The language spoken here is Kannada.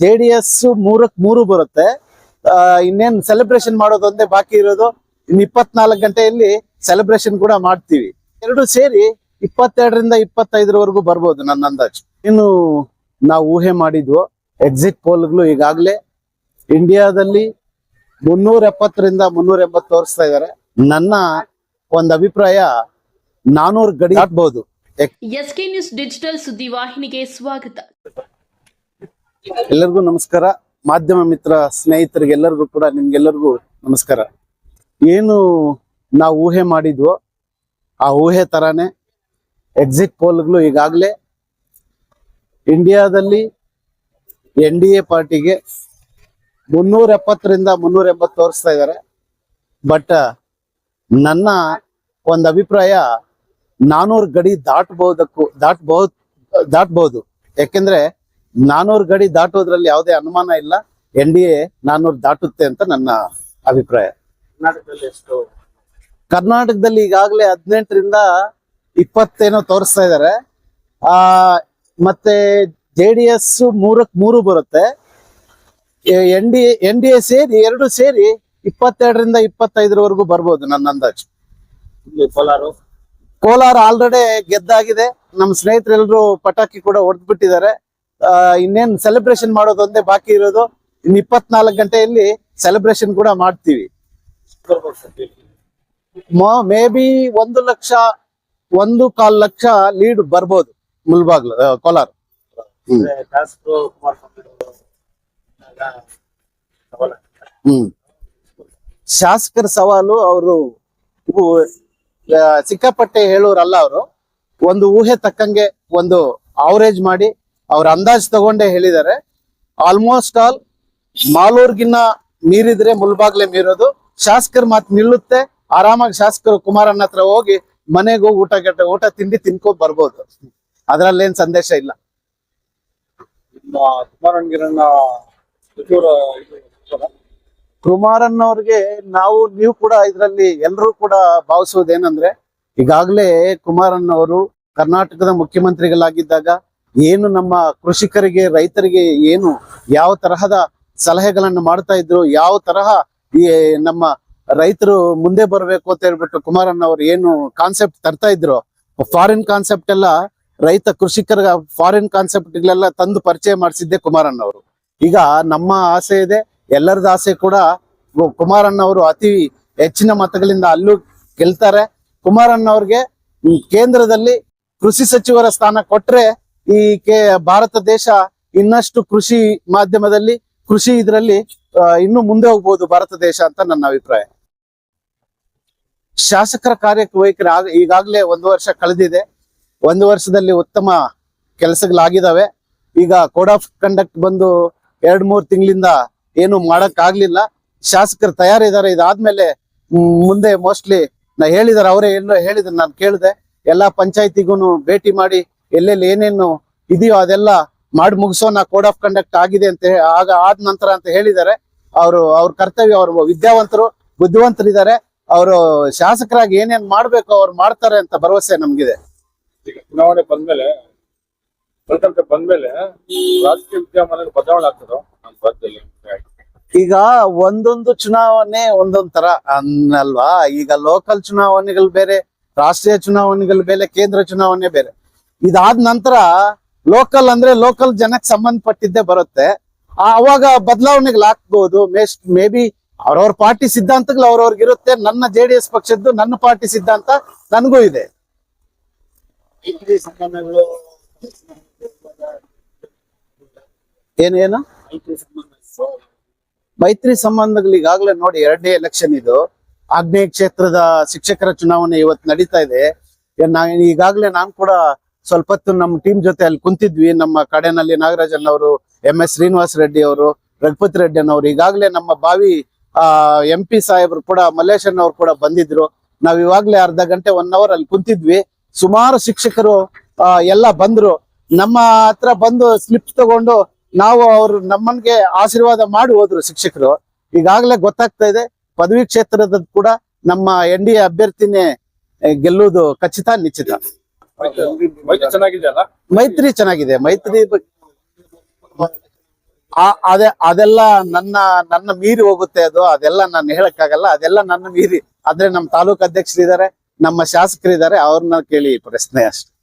ಜೆ ಡಿ ಎಸ್ ಮೂರಕ್ ಮೂರು ಬರುತ್ತೆ. ಇನ್ನೇನ್ ಸೆಲೆಬ್ರೇಷನ್ ಮಾಡೋದೊಂದೇ ಬಾಕಿ ಇರೋದು ಇನ್ ಇಪ್ಪತ್ನಾಲ್ಕು ಗಂಟೆಯಲ್ಲಿ ಸೆಲೆಬ್ರೇಷನ್ ಕೂಡ ಮಾಡ್ತೀವಿ. ಎರಡು ಸೇರಿ ಇಪ್ಪತ್ತೆರಡರಿಂದ ಇಪ್ಪತ್ತೈದರವರೆಗೂ ಬರ್ಬೋದು ನನ್ನ ಅಂದಾಜು. ಇನ್ನು ನಾವು ಊಹೆ ಮಾಡಿದ್ವು ಎಕ್ಸಿಟ್ ಪೋಲ್ಗಳು ಈಗಾಗಲೇ ಇಂಡಿಯಾದಲ್ಲಿ ಮುನ್ನೂರ ಎಪ್ಪತ್ತರಿಂದ ಮುನ್ನೂರ ಎಂಬತ್ತು ತೋರಿಸ್ತಾ ಇದ್ದಾರೆ. ನನ್ನ ಒಂದು ಅಭಿಪ್ರಾಯ, ನಾನೂರು ಗಡಿ ಎಸ್ ಕೆ ನ್ಯೂಸ್ ಡಿಜಿಟಲ್ ಸುದ್ದಿ ವಾಹಿನಿಗೆ ಸ್ವಾಗತ. ಎಲ್ಲರಿಗೂ ನಮಸ್ಕಾರ. ಮಾಧ್ಯಮ ಮಿತ್ರ ಸ್ನೇಹಿತರಿಗೆ ಎಲ್ಲರಿಗೂ ಕೂಡ ನಿಮ್ಗೆಲ್ಲರಿಗೂ ನಮಸ್ಕಾರ. ಏನು ನಾವು ಊಹೆ ಮಾಡಿದ್ವೋ ಆ ಊಹೆ ತರಾನೇ ಎಕ್ಸಿಟ್ ಪೋಲ್ಗಳು ಈಗಾಗಲೇ ಇಂಡಿಯಾದಲ್ಲಿ ಎನ್ ಡಿ ಎ ಪಾರ್ಟಿಗೆ ಮುನ್ನೂರ ಎಪ್ಪತ್ತರಿಂದ ಮುನ್ನೂರ ಎಂಬತ್ತು ತೋರಿಸ್ತಾ ಇದ್ದಾರೆ. ಬಟ್ ನನ್ನ ಒಂದು ಅಭಿಪ್ರಾಯ ನಾನೂರು ಗಡಿ ದಾಟಬಹುದಕ್ಕೂ ದಾಟಬಹುದು ದಾಟಬಹುದು ಯಾಕೆಂದ್ರೆ ನಾನೂರು ಗಡಿ ದಾಟೋದ್ರಲ್ಲಿ ಯಾವುದೇ ಅನುಮಾನ ಇಲ್ಲ. ಎನ್ ಡಿ ಎ ನಾನೂರು ದಾಟುತ್ತೆ ಅಂತ ನನ್ನ ಅಭಿಪ್ರಾಯ. ಕರ್ನಾಟಕದಲ್ಲಿ ಈಗಾಗಲೇ ಹದಿನೆಂಟರಿಂದ ಇಪ್ಪತ್ತೇನೋ ತೋರಿಸ್ತಾ ಇದ್ದಾರೆ. ಆ ಮತ್ತೆ ಜೆ ಡಿ ಎಸ್ ಮೂರಕ್ ಮೂರು ಬರುತ್ತೆ. N D N D A ಸೇರಿ ಎರಡು ಸೇರಿ ಇಪ್ಪತ್ತೆರಡರಿಂದ ಇಪ್ಪತ್ತೈದರವರೆಗೂ ಬರ್ಬೋದು ನನ್ನ ಅಂದಾಜು. ಕೋಲಾರ? ಕೋಲಾರ ಆಲ್ರೆಡಿ ಗೆದ್ದಾಗಿದೆ. ನಮ್ಮ ಸ್ನೇಹಿತರೆಲ್ಲರೂ ಪಟಾಕಿ ಕೂಡ ಹೊಡೆದು ಬಿಟ್ಟಿದ್ದಾರೆ ಆ, ಇನ್ನೇನ್ ಸೆಲೆಬ್ರೇಷನ್ ಮಾಡೋದೊಂದೇ ಬಾಕಿ ಇರೋದು ಇನ್ ಇಪ್ಪತ್ನಾಲ್ಕು ಗಂಟೆಯಲ್ಲಿ ಸೆಲೆಬ್ರೇಷನ್ ಕೂಡ ಮಾಡ್ತೀವಿ. ಮೇ ಬಿ ಒಂದು ಲಕ್ಷ, ಒಂದು ಕಾಲ್ ಲಕ್ಷ ಲೀಡ್ ಬರ್ಬೋದು ಮುಲ್ಬಾಗ್ಲು ಕೋಲಾರ. ಹ್ಮ್. ಶಾಸಕರು ಸವಾಲ ಅವರು ಸಿಕ್ಕಾಪಟ್ಟೆ ಹೇಳೋರಲ್ಲ ಅವರು. ಒಂದು ಊಹೆ ತಕ್ಕಂಗೆ ಒಂದು ಅವರೇಜ್ ಮಾಡಿ ಅವ್ರ ಅಂದಾಜ್ ತಗೊಂಡೇ ಹೇಳಿದ್ದಾರೆ. ಆಲ್ಮೋಸ್ಟ್ ಆಲ್ ಮಾಲೂರ್ಗಿನ್ನ ಮೀರಿದ್ರೆ ಮುಲ್ಬಾಗ್ಲೆ ಮೀರೋದು. ಶಾಸಕರ ಮಾತು ನಿಲ್ಲುತ್ತೆ. ಆರಾಮಾಗಿ ಶಾಸಕರು ಕುಮಾರಣ್ಣ ಹತ್ರ ಹೋಗಿ ಮನೆಗೆ ಹೋಗಿ ಊಟ ಕೆಟ್ಟ ಊಟ ತಿಂಡಿ ತಿನ್ಕೊ ಬರ್ಬೋದು. ಅದ್ರಲ್ಲೇನ್ ಸಂದೇಶ ಇಲ್ಲ? ಕುಮಾರಣ್ಣವ್ರಿಗೆ ನಾವು ನೀವು ಕೂಡ ಇದರಲ್ಲಿ ಎಲ್ಲರೂ ಕೂಡ ಭಾವಿಸೋದೇನಂದ್ರೆ ಈಗಾಗಲೇ ಕುಮಾರಣ್ಣವರು ಕರ್ನಾಟಕದ ಮುಖ್ಯಮಂತ್ರಿಗಳಾಗಿದ್ದಾಗ ಏನು ನಮ್ಮ ಕೃಷಿಕರಿಗೆ, ರೈತರಿಗೆ ಏನು ಯಾವ ತರಹದ ಸಲಹೆಗಳನ್ನು ಮಾಡ್ತಾ ಇದ್ರು, ಯಾವ ತರಹ ಈ ನಮ್ಮ ರೈತರು ಮುಂದೆ ಬರಬೇಕು ಅಂತ ಹೇಳ್ಬಿಟ್ಟು ಕುಮಾರಣ್ಣ ಅವರು ಏನು ಕಾನ್ಸೆಪ್ಟ್ ತರ್ತಾ ಇದ್ರು ಫಾರಿನ್ ಕಾನ್ಸೆಪ್ಟ್ ಎಲ್ಲ ರೈತ ಕೃಷಿಕರ ಫಾರಿನ್ ಕಾನ್ಸೆಪ್ಟ್ಗಳೆಲ್ಲ ತಂದು ಪರಿಚಯ ಮಾಡಿಸಿದ್ದೆ ಕುಮಾರಣ್ಣ ಅವರು. ಈಗ ನಮ್ಮ ಆಸೆ ಇದೆ, ಎಲ್ಲರದ ಆಸೆ ಕೂಡ ಕುಮಾರಣ್ಣ ಅವರು ಅತಿ ಹೆಚ್ಚಿನ ಮತಗಳಿಂದ ಅಲ್ಲೂ ಗೆಲ್ತಾರೆ. ಕುಮಾರಣ್ಣವ್ರಿಗೆ ಈ ಕೇಂದ್ರದಲ್ಲಿ ಕೃಷಿ ಸಚಿವರ ಸ್ಥಾನ ಕೊಟ್ರೆ ಈ ಭಾರತ ದೇಶ ಇನ್ನಷ್ಟು ಕೃಷಿ ಮಾಧ್ಯಮದಲ್ಲಿ, ಕೃಷಿ ಇದರಲ್ಲಿ ಇನ್ನು ಮುಂದೆ ಹೋಗ್ಬೋದು ಭಾರತ ದೇಶ ಅಂತ ನನ್ನ ಅಭಿಪ್ರಾಯ. ಶಾಸಕರ ಕಾರ್ಯವೈಖರಿ ಆಗ, ಈಗಾಗಲೇ ಒಂದು ವರ್ಷ ಕಳೆದಿದೆ. ಒಂದು ವರ್ಷದಲ್ಲಿ ಉತ್ತಮ ಕೆಲಸಗಳಾಗಿದ್ದಾವೆ. ಈಗ ಕೋಡ್ ಆಫ್ ಕಂಡಕ್ಟ್ ಬಂದು ಎರಡ್ ಮೂರ್ ತಿಂಗಳಿಂದ ಏನು ಮಾಡಕ್ ಆಗ್ಲಿಲ್ಲ ಶಾಸಕರು ತಯಾರಿದ್ದಾರೆ. ಇದಾದ್ಮೇಲೆ ಮುಂದೆ ಮೋಸ್ಟ್ಲಿ ನಾ ಹೇಳಿದಾರೆ ಅವರೇ ಏನೋ ಹೇಳಿದ್ರು, ನಾನು ಕೇಳಿದೆ. ಎಲ್ಲಾ ಪಂಚಾಯತಿಗೂ ಭೇಟಿ ಮಾಡಿ ಎಲ್ಲೆಲ್ಲಿ ಏನೇನು ಇದೆಯೋ ಅದೆಲ್ಲ ಮಾಡಿ ಮುಗಿಸೋಣ ಕೋಡ್ ಆಫ್ ಕಂಡಕ್ಟ್ ಆಗಿದೆ ಅಂತ ಆಗ ಆದ ನಂತರ ಅಂತ ಹೇಳಿದ್ದಾರೆ. ಅವರು ಅವ್ರ ಕರ್ತವ್ಯ ಅವರು ವಿದ್ಯಾವಂತರು ಬುದ್ಧಿವಂತರಿದ್ದಾರೆ. ಅವರು ಶಾಸಕರಾಗಿ ಏನೇನ್ ಮಾಡ್ಬೇಕು ಅವ್ರು ಮಾಡ್ತಾರೆ ಅಂತ ಭರವಸೆ ನಮ್ಗಿದೆ. ಈಗ ಚುನಾವಣೆ ಬಂದ್ಮೇಲೆ ಫಲಿತಾಂಶ ಬಂದ್ಮೇಲೆ ರಾಜಕೀಯ ವಿದ್ಯಮಾನ ಬದಲಾವಣೆ ಆಗ್ತದೆ? ಈಗ ಒಂದೊಂದು ಚುನಾವಣೆ ಒಂದೊಂದ್ ತರ. ಅನ್ನಲ್ವಾ? ಈಗ ಲೋಕಲ್ ಚುನಾವಣೆಗಳು ಬೇರೆ ರಾಷ್ಟ್ರೀಯ ಚುನಾವಣೆಗಳು ಬೇರೆ ಕೇಂದ್ರ ಚುನಾವಣೆ ಬೇರೆ. ಇದಾದ ನಂತರ ಲೋಕಲ್ ಅಂದ್ರೆ ಲೋಕಲ್ ಜನಕ್ಕೆ ಸಂಬಂಧಪಟ್ಟಿದ್ದೇ ಬರುತ್ತೆ. ಅವಾಗ ಬದಲಾವಣೆಗಳು ಹಾಕ್ಬಹುದು ಮೇಸ್ಟ್ ಮೇ ಬಿ ಅವ್ರವ್ರ ಪಾರ್ಟಿ ಸಿದ್ಧಾಂತಗಳು ಅವ್ರವ್ರಿಗೆ ಇರುತ್ತೆ. ನನ್ನ ಜೆ ಡಿ ಎಸ್ ಪಕ್ಷದ್ದು ನನ್ನ ಪಾರ್ಟಿ ಸಿದ್ಧಾಂತ ನನಗೂ ಇದೆ. ಏನೇನು ಮೈತ್ರಿ ಸಂಬಂಧ ಮೈತ್ರಿ ಸಂಬಂಧಗಳು ಈಗಾಗಲೇ ನೋಡಿ ಎರಡನೇ ಎಲೆಕ್ಷನ್ ಇದು. ಆಗ್ನೇಯ ಕ್ಷೇತ್ರದ ಶಿಕ್ಷಕರ ಚುನಾವಣೆ ಇವತ್ತು ನಡೀತಾ ಇದೆ. ಈಗಾಗಲೇ ನಾನು ಕೂಡ ಸ್ವಲ್ಪ ಹೊತ್ತು ನಮ್ಮ ಟೀಮ್ ಜೊತೆ ಅಲ್ಲಿ ಕುಂತಿದ್ವಿ. ನಮ್ಮ ಕಡೆನಲ್ಲಿ ನಾಗರಾಜನ್ ಅವರು, ಎಂ ಎಸ್ ಶ್ರೀನಿವಾಸ್ ರೆಡ್ಡಿ ಅವರು, ರಘುಪತಿ ರೆಡ್ಡಿ ಅನ್ನೋರು ಈಗಾಗಲೇ ನಮ್ಮ ಬಾವಿ, ಆ, ಎಂ ಪಿ ಸಾಹೇಬರು ಕೂಡ, ಮಲ್ಲೇಶನ್ ಅವ್ರು ಕೂಡ ಬಂದಿದ್ರು. ನಾವ್ ಇವಾಗ್ಲೇ ಅರ್ಧ ಗಂಟೆ ಒನ್ ಅವರ್ ಅಲ್ಲಿ ಕುಂತಿದ್ವಿ. ಸುಮಾರು ಶಿಕ್ಷಕರು ಎಲ್ಲ ಬಂದ್ರು. ನಮ್ಮ ಹತ್ರ ಬಂದು ಸ್ಲಿಪ್ ತಗೊಂಡು ನಾವು ಅವ್ರು ನಮ್ಮನ್ಗೆ ಆಶೀರ್ವಾದ ಮಾಡಿ ಹೋದ್ರು ಶಿಕ್ಷಕರು. ಈಗಾಗಲೇ ಗೊತ್ತಾಗ್ತಾ ಇದೆ, ಪದವಿ ಕ್ಷೇತ್ರದ ಕೂಡ ನಮ್ಮ ಎನ್ ಡಿ ಅಭ್ಯರ್ಥಿನೇ ಗೆಲ್ಲುವುದು ಖಚಿತ, ನಿಶ್ಚಿತ. ಮೈತ್ರಿ ಚೆನ್ನಾಗಿದೆ ಮೈತ್ರಿ ಚೆನ್ನಾಗಿದೆ. ಮೈತ್ರಿ ಆ- ಅದೇ ಅದೆಲ್ಲ ನನ್ನ ನನ್ನ ಮೀರಿ ಹೋಗುತ್ತೆ ಅದು. ಅದೆಲ್ಲ ನಾನು ಹೇಳಕ್ಕಾಗಲ್ಲ. ಅದೆಲ್ಲ ನನ್ನ ಮೀರಿ. ಆದ್ರೆ ನಮ್ಮ ತಾಲೂಕು ಅಧ್ಯಕ್ಷರಿದ್ದಾರೆ ನಮ್ಮ ಶಾಸಕರಿದ್ದಾರೆ. ಅವ್ರನ್ನ ಕೇಳಿ ಪ್ರಶ್ನೆ ಅಷ್ಟೇ.